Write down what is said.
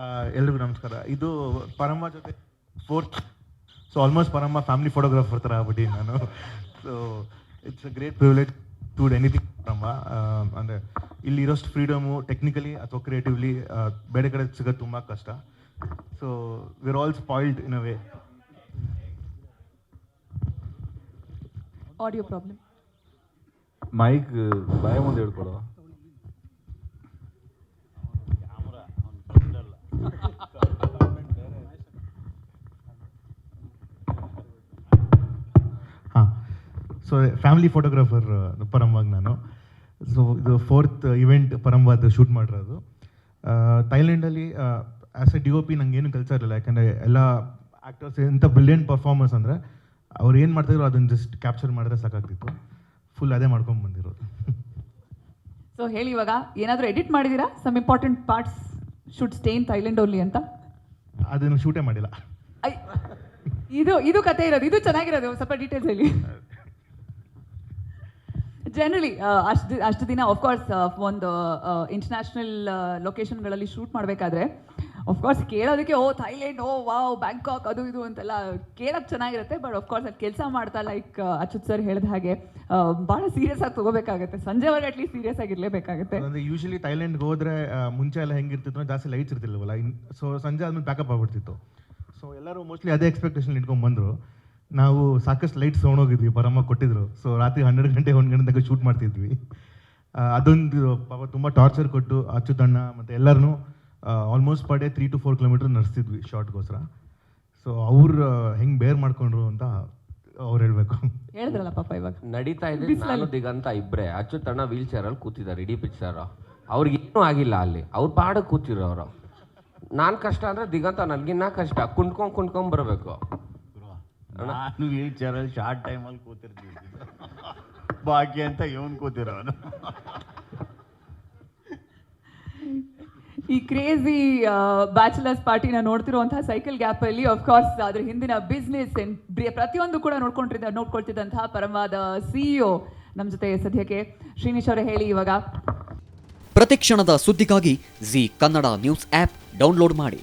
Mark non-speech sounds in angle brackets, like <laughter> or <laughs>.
ಆ, ಎಲ್ರಿಗೂ ನಮಸ್ಕಾರ. ಇದು ಪರಮ್ಮ ಜೊತೆ fourth so almost Paramma family photographer ಥರ ಆಗ್ಬಿಟ್ಟು ನಾನು. So it's a great privilege to anything Paramma. ಅಂದರೆ ಇಲ್ಲಿ ಇರೋಷ್ಟು ಫ್ರೀಡಮು ಟೆಕ್ನಿಕಲಿ ಅಥವಾ ಕ್ರಿಯೇಟಿವ್ಲಿ ಬೇರೆ ಕಡೆ ಸಿಗೋದು ತುಂಬ ಕಷ್ಟ. So we're all spoiled in a way audio problem mic ಭಯ ಮುಂದೆ ಹೇಳ್ಕೊಡು. ಸೊ ಫ್ಯಾಮಿಲಿ ಫೋಟೋಗ್ರಾಫರ್ ಪರಂವಾಗಿ ನಾನು. ಸೊ ಇದು ಫೋರ್ತ್ ಇವೆಂಟ್ ಪರಂವಾದ ಶೂಟ್ ಮಾಡಿರೋದು. ಥೈಲ್ಯಾಂಡಲ್ಲಿ as a D O P ನಂಗೆ ಏನು ಕೆಲಸ ಇರಲಿಲ್ಲ ಯಾಕಂದರೆ ಎಲ್ಲ ಆ್ಯಕ್ಟರ್ಸ್ ಎಂಥ ಬ್ರಿಲಿಯಂಟ್ ಪರ್ಫಾರ್ಮೆನ್ಸ್ ಅಂದರೆ ಅವ್ರು ಏನು ಮಾಡ್ತಿದ್ರು ಅದನ್ನು ಜಸ್ಟ್ ಕ್ಯಾಪ್ಚರ್ ಮಾಡಿದ್ರೆ ಸಾಕಾಗ್ತಿತ್ತು. ಫುಲ್ ಅದೇ ಮಾಡ್ಕೊಂಡು ಬಂದಿರೋದು. <laughs> ಸೊ ಹೇಳಿ ಇವಾಗ ಏನಾದರೂ ಎಡಿಟ್ ಮಾಡಿದ್ದೀರಾ some important parts should stay in Thailand only ಅಂತ? ಅದನ್ನು ಶೂಟೇ ಮಾಡಿಲ್ಲ. ಇದು ಇದು ಕತೆ ಇರೋದು. ಇದು ಚೆನ್ನಾಗಿರೋದು. ಸ್ವಲ್ಪ ಡೀಟೇಲ್ಸ್ ಹೇಳಿ. <laughs> ಜನರಲಿ ಅಷ್ಟು ಅಷ್ಟು ದಿನ ಆಫ್ಕೋರ್ಸ್ ಒಂದು ಇಂಟರ್ನ್ಯಾಷನಲ್ ಲೊಕೇಶನ್ಗಳಲ್ಲಿ ಶೂಟ್ ಮಾಡಬೇಕಾದ್ರೆ ಆಫ್ಕೋರ್ಸ್ ಕೇಳೋದಕ್ಕೆ oh Thailand oh wow Bangkok ಅದು ಇದು ಅಂತೆಲ್ಲ ಕೇಳೋಕ್ಕೆ ಚೆನ್ನಾಗಿರುತ್ತೆ ಬಟ್ ಆಫ್ಕೋರ್ಸ್ ಅಲ್ಲಿ ಕೆಲಸ ಮಾಡ್ತಾ ಲೈಕ್ ಅಚ್ಯುತ್ ಸರ್ ಹೇಳಿದ ಹಾಗೆ ಆ, ಭಾಳ ಸೀರಿಯಸ್ ಆಗಿ ತಗೋಬೇಕಾಗುತ್ತೆ. ಸಂಜೆವರೆಗೆ ಅಟ್ಲೀಸ್ಟ್ ಸೀರಿಯಸ್ ಆಗಿರಲೇಬೇಕಾಗುತ್ತೆ ಅಂದರೆ ಯೂಶಲಿ ಥೈಲ್ಯಾಂಡ್ಗೆ ಹೋದ್ರೆ ಮುಂಚೆ ಎಲ್ಲ ಹೆಂಗಿರ್ತಿತ್ತು ಜಾಸ್ತಿ ಲೈಟ್ಸ್ ಇರ್ತಿಲ್ವಲ್ಲ ಸೊ ಸಂಜೆ ಆದ್ಮೇಲೆ ಬ್ಯಾಕಪ್ ಆಗ್ಬಿಡ್ತಿತ್ತು. ಸೊ ಎಲ್ಲರೂ ಮೋಸ್ಟ್ಲಿ ಅದೇ ಎಕ್ಸ್ಪೆಕ್ಟೇಷನ್ ಇಟ್ಕೊಂಡು ಬಂದರು. ನಾವು ಸಾಕಷ್ಟು ಲೈಟ್ಸ್ ತೊಗೊಂಡೋಗಿದ್ವಿ ಪರಮ ಕೊಟ್ಟಿದ್ರು. ಸೊ ರಾತ್ರಿ ಹನ್ನೆರಡು ಗಂಟೆ ಒಂದು ಗಂಟೆ ತನಕ ಶೂಟ್ ಮಾಡ್ತಿದ್ವಿ ಅದೊಂದು ಪಾಪ ತುಂಬ ಟಾರ್ಚರ್ ಕೊಟ್ಟು ಅಚ್ಚುತಣ್ಣ ಮತ್ತು ಎಲ್ಲರನ್ನೂ almost per day three to four kilometre ನಡೆಸ್ತಿದ್ವಿ ಶಾರ್ಟ್ಗೋಸ್ಕರ ಸೊ ಅವ್ರು ಹೆಂಗೆ ಬೇರ್ ಮಾಡ್ಕೊಂಡ್ರು ಅಂತ ಅವ್ರು ಹೇಳಬೇಕು. ಹೇಳಿದ್ರಲ್ಲ ಪಾಪ ಇವಾಗ. ನಡೀತಾ ಇದೆ ನಾನು ದಿಗಂತ ಇಬ್ಬರೇ ಅಚ್ಚುತಣ್ಣ ವೀಲ್ ಚೇರ್ ಅಲ್ಲಿ ಕೂತಿದ್ದಾರೆ ಇಡೀ ಪಿಕ್ಚರ್ ಅವ್ರಿಗೆ ಏನೂ ಆಗಿಲ್ಲ ಅಲ್ಲಿ. ಅವ್ರ ಪಾಡಕ್ಕೆ ಅವರು ನಾನು ಕಷ್ಟ ಅಂದ್ರೆ ದಿಗಂತ ನನಗಿನ್ನ ಕಷ್ಟ. ಕುಂಟ್ಕೊಂಡ್ ಕುಂಟ್ಕೊಂಡ್ ಬರಬೇಕು. ನಾನು ವೀಲ್ ಚೇರಲ್ಲಿ ಶಾರ್ಟ್ ಟೈಮಲ್ಲಿ ಕೂತಿರ್ತೀವಿ ಬಾಕಿ ಅಂತ ಇವನ್ ಕೂತಿರೋನು. ಈ ಕ್ರೇಜಿ ಬ್ಯಾಚುಲರ್ಸ್ ಪಾರ್ಟಿನ ನೋಡ್ತಿರುವಂತಹ ಸೈಕಲ್ ಗ್ಯಾಪ್ ಅಲ್ಲಿ ಕೋರ್ಸ್ ಅದ್ರ ಹಿಂದಿನ ಬಿಸ್ನೆಸ್ ಪ್ರತಿಯೊಂದು ಕೂಡ ನೋಡ್ಕೊಂಡಿದ್ದ ನೋಡ್ಕೊಳ್ತಿದ್ದಂತಹ ಪರಮಾದ ಸಿಇಒ ನಮ್ಮ ಜೊತೆ ಸದ್ಯಕ್ಕೆ. ಶ್ರೀನಿಶ್ ಅವರೇ ಹೇಳಿ ಇವಾಗ. ಪ್ರತಿಕ್ಷಣದ ಸುದ್ದಿಗಾಗಿ Zee Kannada news app download ಮಾಡಿ.